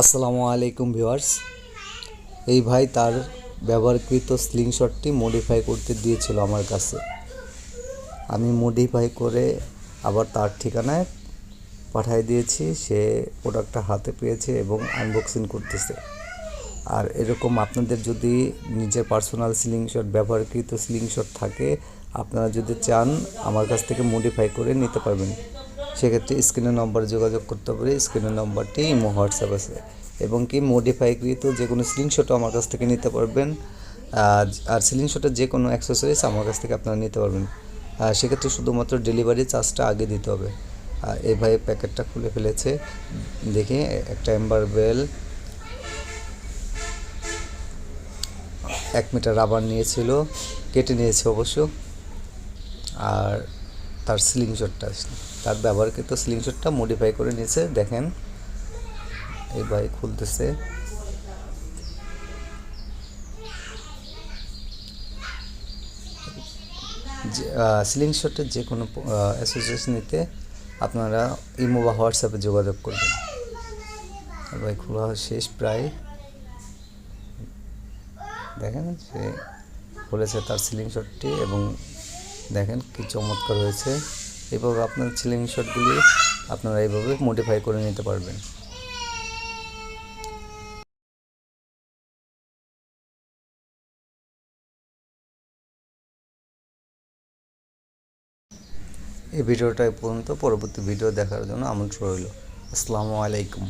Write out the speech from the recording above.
আসসালামু আলাইকুম ভিউয়ার্স। এই ভাই তার ব্যবহারকৃত স্লিংশটটি মডিফাই করতে দিয়েছিল আমার কাছে। আমি মডিফাই করে আবার তার ঠিকানায় পাঠিয়ে দিয়েছি। সে প্রোডাক্টটা হাতে পেয়েছে এবং আনবক্সিং করতেছে। আর এরকম আপনাদের যদি নিজের পার্সোনাল স্লিংশট ব্যবহারকৃত স্লিংশট থাকে, আপনারা যদি চান আমার কাছ থেকে মডিফাই করে নিতে পারবেন। সেক্ষেত্রে স্ক্রিনের নম্বরে যোগাযোগ করতে পারে। স্ক্রিনের নম্বরটি ইমো, হোয়াটসঅ্যাপ আছে। এবং কি মডিফাইকৃত যে কোনো স্লিংশটও আমার কাছ থেকে নিতে পারবেন। আর স্লিংশটের যে কোনো অ্যাক্সেসরিজ আমার কাছ থেকে আপনারা নিতে পারবেন। সেক্ষেত্রে শুধুমাত্র ডেলিভারি চার্জটা আগে দিতে হবে। আর ভাই প্যাকেটটা খুলে ফেলেছে। দেখি, একটা এম্বার বেল এক মিটার রাবার নিয়েছিল, কেটে নিয়েছে অবশ্য। আর তার স্লিংশটটা তার ব্যবহারকৃত স্লিংশটটা মডিফাই করে নিয়েছে, দেখেন। এই ভাই খুলতেছে। স্লিংশটের যে কোনো অ্যাসোসিয়েশন নিতে আপনারা ইমো বা হোয়াটসঅ্যাপে যোগাযোগ করবেন। ভাই খোলা শেষ প্রায়। দেখেন, সে খুলেছে তার সিলিং শটটি এবং দেখেন কি চমৎকার হয়েছে। এইভাবে আপনার সিলিং শটগুলি আপনারা এইভাবে মডিফাই করে নিতে পারবেন। এই ভিডিওটা পর্যন্ত। পরবর্তী ভিডিও দেখার জন্য আমন্ত্রণ রইল। আসসালামু আলাইকুম।